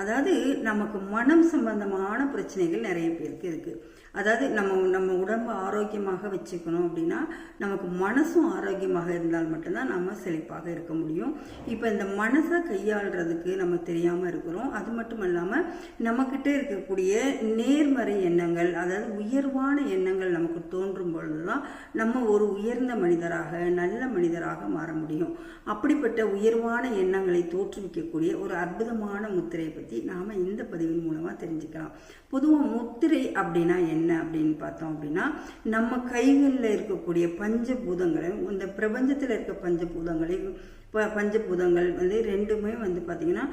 அதாவது நமக்கு மனம் சம்பந்தமான பிரச்சனைகள் நிறைய பேருக்கு இருக்குது அதாவது நம்ம நம்ம உடம்பு ஆரோக்கியமாக வச்சுக்கணும் அப்படின்னா நமக்கு மனசும் ஆரோக்கியமாக இருந்தால் மட்டும்தான் நம்ம செழிப்பாக இருக்க முடியும். இப்போ இந்த மனசை கையாளுறதுக்கு நம்ம தெரியாமல் இருக்கிறோம். அது மட்டும் இல்லாமல் நம்மக்கிட்ட இருக்கக்கூடிய நேர்மறை எண்ணங்கள் அதாவது உயர்வான எண்ணங்கள் நமக்கு தோன்றும் பொழுது தான் நம்ம ஒரு உயர்ந்த மனிதராக நல்ல மனிதராக மாற முடியும். அப்படிப்பட்ட உயர்வான எண்ணங்களை தோற்றுவிக்கக்கூடிய ஒரு அற்புதமான முத்திரை பற்றி நாம் இந்த பதிவின் மூலமாக தெரிஞ்சுக்கலாம். பொதுவாக முத்திரை அப்படின்னா என்ன அப்படின்னு பார்த்தோம் அப்படின்னா நம்ம கைகளில் இருக்கக்கூடிய பஞ்சபூதங்களை இந்த பிரபஞ்சத்தில் இருக்க பஞ்சபூதங்களை ப பஞ்சபூதங்கள் வந்து ரெண்டுமே வந்து பார்த்திங்கன்னா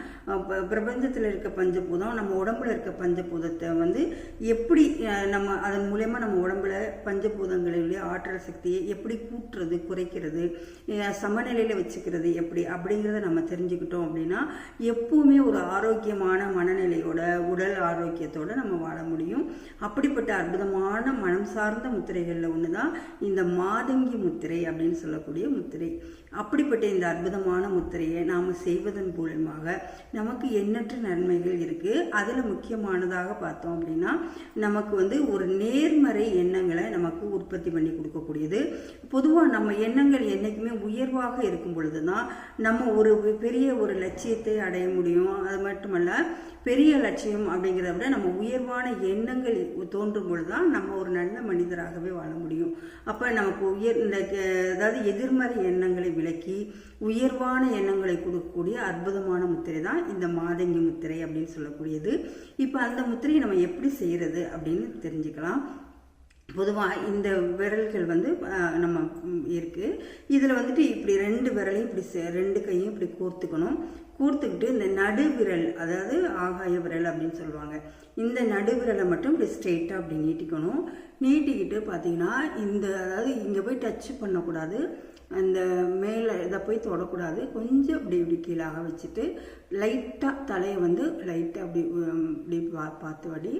பிரபஞ்சத்தில் இருக்க பஞ்சபூதம் நம்ம உடம்புல இருக்க பஞ்சபூதத்தை வந்து எப்படி நம்ம அதன் மூலயமா நம்ம உடம்புல பஞ்சபூதங்களுடைய ஆற்றல் சக்தியை எப்படி கூட்டுறது குறைக்கிறது சமநிலையில் வச்சுக்கிறது எப்படி அப்படிங்கிறத நம்ம தெரிஞ்சுக்கிட்டோம் அப்படின்னா எப்பவுமே ஒரு ஆரோக்கியமான மனநிலையோட உடல் ஆரோக்கியத்தோடு நம்ம வாழ முடியும். அப்படிப்பட்ட அற்புதமான மனம் சார்ந்த முத்திரைகளில் ஒன்று தான் இந்த மாதங்கி முத்திரை அப்படின்னு சொல்லக்கூடிய முத்திரை. அப்படிப்பட்ட இந்த அற்புதமான முத்திரையை நாம் செய்வதன் மூலமாக நமக்கு எண்ணற்ற நன்மைகள் இருக்குது அதில் முக்கியமானதாக பார்த்தோம் அப்படின்னா நமக்கு வந்து ஒரு நேர்மறை எண்ணங்களை நமக்கு உற்பத்தி பண்ணி கொடுக்கக்கூடியது. பொதுவாக நம்ம எண்ணங்கள் என்றைக்குமே உயர்வாக இருக்கும் பொழுது தான் நம்ம ஒரு பெரிய ஒரு லட்சியத்தை அடைய முடியும். அது மட்டுமல்ல பெரிய லட்சியம் அப்படிங்கிறத விட நம்ம உயர்வான எண்ணங்கள் தோன்றும் பொழுது தான் நம்ம ஒரு நல்ல மனிதராகவே வாழ முடியும். அப்போ நமக்கு உயர் இந்த அதாவது எதிர்மறை எண்ணங்களை விளக்கி உயர்வான எண்ணங்களை கொடுக்கக்கூடிய அற்புதமான முத்திரை தான் இந்த மாதங்கி முத்திரை அப்படின்னு சொல்லக்கூடியது. இப்போ அந்த முத்திரையை நம்ம எப்படி செய்கிறது அப்படின்னு தெரிஞ்சுக்கலாம். பொதுவாக இந்த விரல்கள் வந்து நம்ம இருக்குது இருக்கு. இதில் வந்துட்டு இப்படி ரெண்டு விரலையும் இப்படி ரெண்டு கையும் இப்படி கோர்த்துக்கணும். கூர்த்துக்கிட்டு இந்த நடுவிரல் அதாவது ஆகாய விரல் அப்படின்னு சொல்லுவாங்க. இந்த நடுவிரலை மட்டும் இப்படி ஸ்ட்ரெயிட்டாக அப்படி நீட்டிக்கணும். நீட்டிக்கிட்டு பார்த்தீங்கன்னா இந்த அதாவது இங்கே போய் டச் பண்ணக்கூடாது. அந்த மேலே இதை போய் தொடக்கூடாது. கொஞ்சம் இப்படி இப்படி கீழாக வச்சுட்டு லைட்டாக தலையை வந்து லைட்டாக அப்படி இப்படி பா பார்த்து வடி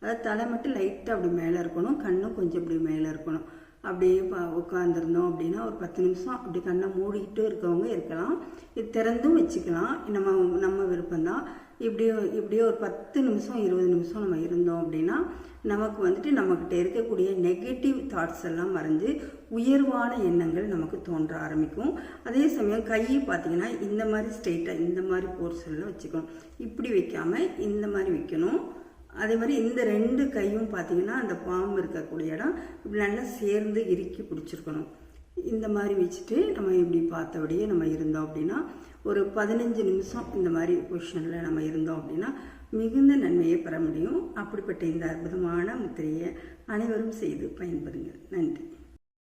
அதாவது தலை மட்டும் லைட்டாக அப்படி மேலே இருக்கணும். கண்ணும் கொஞ்சம் இப்படி மேலே இருக்கணும். அப்படியே உட்காந்துருந்தோம் அப்படின்னா ஒரு பத்து நிமிஷம் அப்படி கண்ணை மூடிக்கிட்டு இருக்கவங்க இருக்கலாம். இது திறந்தும் வச்சுக்கலாம். நம்ம நம்ம விருப்பம்தான். இப்படியோ இப்படியோ ஒரு பத்து நிமிஷம் இருபது நிமிஷம் நம்ம இருந்தோம் நமக்கு வந்துட்டு நம்மக்கிட்ட இருக்கக்கூடிய நெகட்டிவ் தாட்ஸ் எல்லாம் மறைஞ்சு உயர்வான எண்ணங்கள் நமக்கு தோன்ற ஆரம்பிக்கும். அதே சமயம் கையை பார்த்தீங்கன்னா இந்த மாதிரி ஸ்ட்ரெயிட்டாக இந்த மாதிரி போர்ஷனில் வச்சுக்கணும். இப்படி வைக்காமல் இந்த மாதிரி வைக்கணும். அதே மாதிரி இந்த ரெண்டு கையும் பார்த்தீங்கன்னா அந்த பாம்பு இருக்கக்கூடிய இடம் இப்படி நல்லா சேர்ந்து இறுக்கி பிடிச்சிருக்கணும். இந்த மாதிரி வச்சுட்டு நம்ம இப்படி பார்த்தபடியே நம்ம இருந்தோம் அப்படின்னா ஒரு பதினஞ்சு நிமிஷம் இந்த மாதிரி பொசிஷனில் நம்ம இருந்தோம் அப்படின்னா மிகுந்த நன்மையை பெற முடியும். அப்படிப்பட்ட இந்த அற்புதமான முத்திரையை அனைவரும் செய்து பயன்பெறுங்கள். நன்றி.